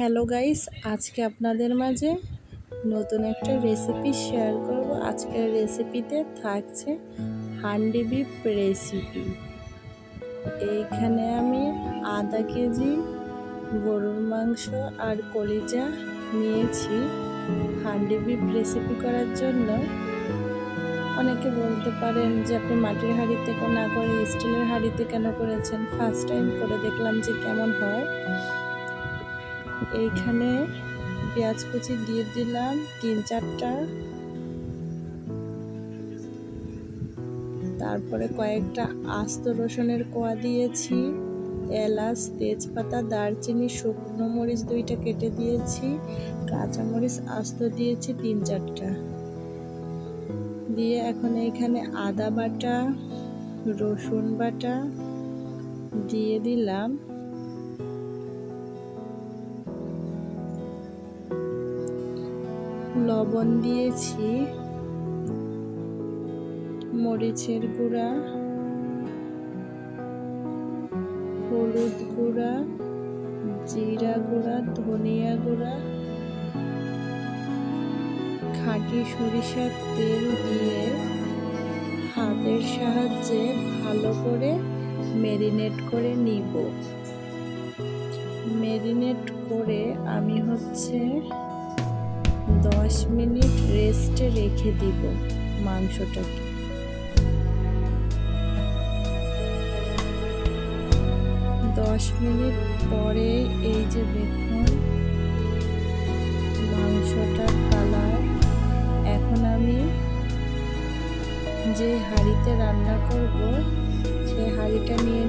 Hello guys, আজকে আপনাদের মাঝে নতুন একটা রেসিপি শেয়ার করব। আজকের রেসিপিতে থাকছে হান্ডি বিফ রেসিপি এইখানে আমি আধা কেজি গরুর মাংস আর কলিজা নিয়েছি হান্ডি বিফ রেসিপি করার জন্য। অনেকে বলতে পারেন যে আপনি মাটির হাঁড়িতে না করে স্টিলের হাঁড়িতে কেন করেছেন? ফার্স্ট টাইম করে দেখলাম যে কেমন হয়। এইখানে পেঁয়াজ কুচি দিয়ে দিলাম, তিন চারটা। তারপরে কয়েকটা আস্ত রসুনের কোয়া দিয়েছি, এলাচ, তেজপাতা, দারচিনি, শুকনো মরিচ দুইটা কেটে দিয়েছি, কাঁচামরিচ আস্ত দিয়েছি তিন চারটা। দিয়ে এখন এখানে আদা বাটা, রসুন বাটা দিয়ে দিলাম। লবণ দিয়েছি, মরিচের গুঁড়া, হলুদ গুঁড়া, জিরা গুঁড়া, ধনিয়া গুঁড়া, খাঁটি সরিষার তেল দিয়ে হাতের সাহায্যে ভালো করে মেরিনেট করে নিব। মেরিনেট করে আমি হচ্ছে দশ মিনিট রেস্টে রেখে দিব মাংসটাকে। দশ মিনিট পরে এই যে দেখুন, মাংসটার কালার এখন আমি যে হাঁড়িতে রান্না করব সেই হাঁড়িটা নিয়ে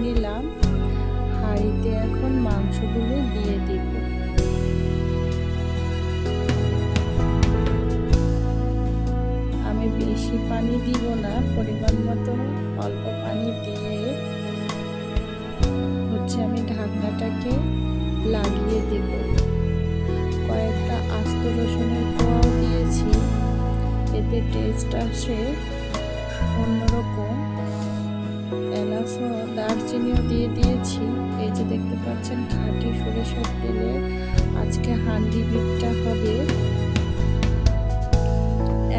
বেশি পানি দিব না, পরিমাণ মতো অল্প পানি দিয়ে হচ্ছে আমি ঢাকনাটাকে লাগিয়ে দেব। কয়েকটা আস্ত রসুনের কোয়াও দিয়েছি, এতে টেস্ট আসে অন্যরকম। এলাচ দারচিনিও দিয়ে দিয়েছি, এই যে দেখতে পাচ্ছেন খাঁটি সরিষার তেলে আজকে হান্ডি বিটটা হবে।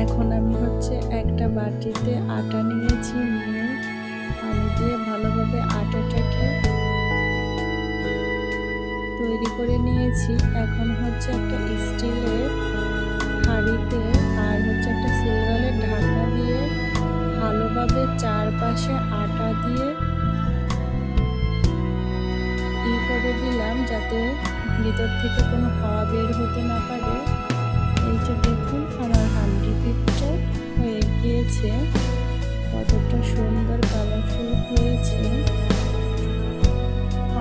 এখন আমি হচ্ছে একটা বাটিতে আটা নিয়েছি, নিয়ে পানি দিয়ে ভালোভাবে আটাটাকে তৈরি করে নিয়েছি। এখন হচ্ছে একটা স্টিলের হাঁড়িতে আর হচ্ছে একটা সিলভারের ঢাকনা দিয়ে ভালোভাবে চারপাশে আটা দিয়ে ই করে দিলাম যাতে ভিতর থেকে কোনো হাওয়া বের হতে না পারে। গিয়েছে কতটা সুন্দর কালারফুল হয়েছে।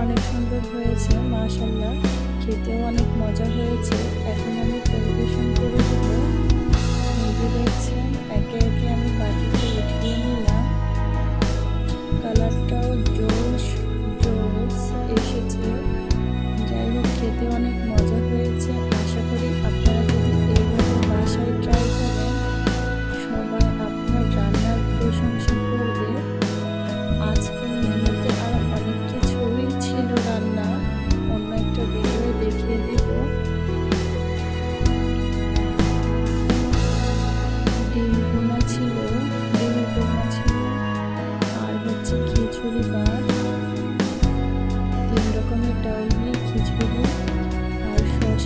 অনেক সুন্দর হয়েছে মাশাল্লাহ খেতেও অনেক মজা হয়েছে। এখন আমি পরিবেশন করে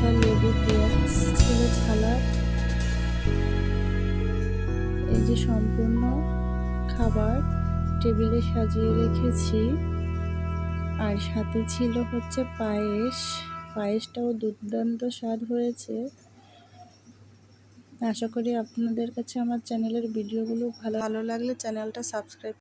শসা লেবু পেঁয়াজ ছিল ছালা এই যে সম্পূর্ণ খাবার টেবিলে সাজিয়ে রেখেছি। আর সাথে ছিল হচ্ছে পায়েস। পায়েসটাও দুর্দান্ত স্বাদ হয়েছে। আশা করি আপনাদের কাছে আমার চ্যানেলের ভিডিওগুলো ভালো ভালো লাগলে চ্যানেলটা সাবস্ক্রাইব